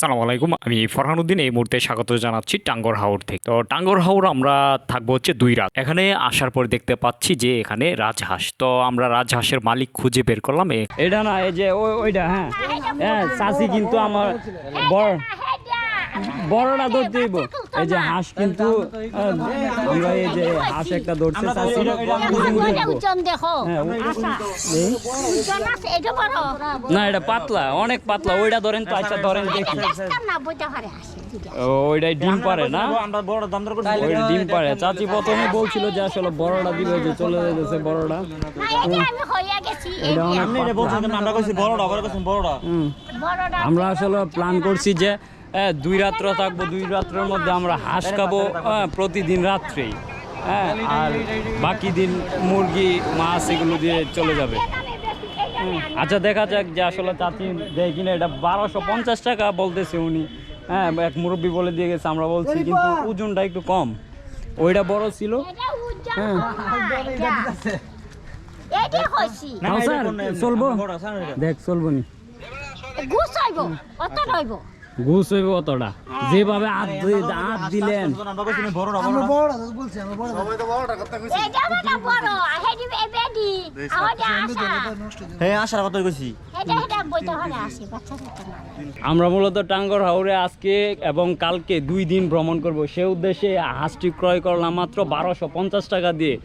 সালাম আলাইকুম। আমি ফরহান উদ্দিন, এই মুহূর্তে স্বাগত জানাচ্ছি টাঙ্গর হাওর থেকে। তো টাঙ্গর হাওর আমরা থাকব হচ্ছে দুই রাত। এখানে আসার পর দেখতে পাচ্ছি যে এখানে রাজহাঁস। তো আমরা রাজহাঁসের মালিক খুঁজে বের করলাম। এটা না, এই যে ওইটা হ্যাঁ। হ্যাঁ চাষি কিন্তু আমার বড় বড়টা দিব। এই যে হাঁস কিন্তু আমরা এই যে হাঁস একটা দেখো। হ্যাঁ, বড় না। এটা পাতলা অনেক পাতলা ওইটা ধরেন তো আচ্ছা ধরেন দেখি। রাস্তার না বইতে পারে আসে ও, ওইটাই ডিম পারে না? ডিম পারে। চাচি প্রথমে বলছিল যে আসলে বড়টা দিবে যে চলে যেতেছে বড়টা। আমরা আসলে প্ল্যান করছি যে হ্যাঁ, দুই রাত্র থাকব দুই রাত্রের মধ্যে আমরা হাঁস খাব হ্যাঁ, প্রতিদিন রাত্রেই হ্যাঁ আর বাকি দিন মুরগি মাছ এগুলো দিয়ে চলে যাবে। আচ্ছা দেখা যাক যে আসলে চাচি দেয় কিনা এটা বারোশো পঞ্চাশ টাকা বলতেছে উনি। হ্যাঁ এক মুরব্বী বলে দিয়ে গেছে আমরা বলছি কিন্তু ওজনটা একটু কম। ওইটা বড় ছিল। হ্যাঁ। চলবো? দেখ চলবো নি। ঘুষ হইব অতটা। যেভাবে হাত হাত দিলেন। আমরা মূলত টাঙ্গর হাওরে আজকে এবং কালকে দুই দিন ভ্রমণ করব। সে উদ্দেশ্যে হাঁসটি ক্রয় করলাম মাত্র বারোশো পঞ্চাশ টাকা দিয়ে।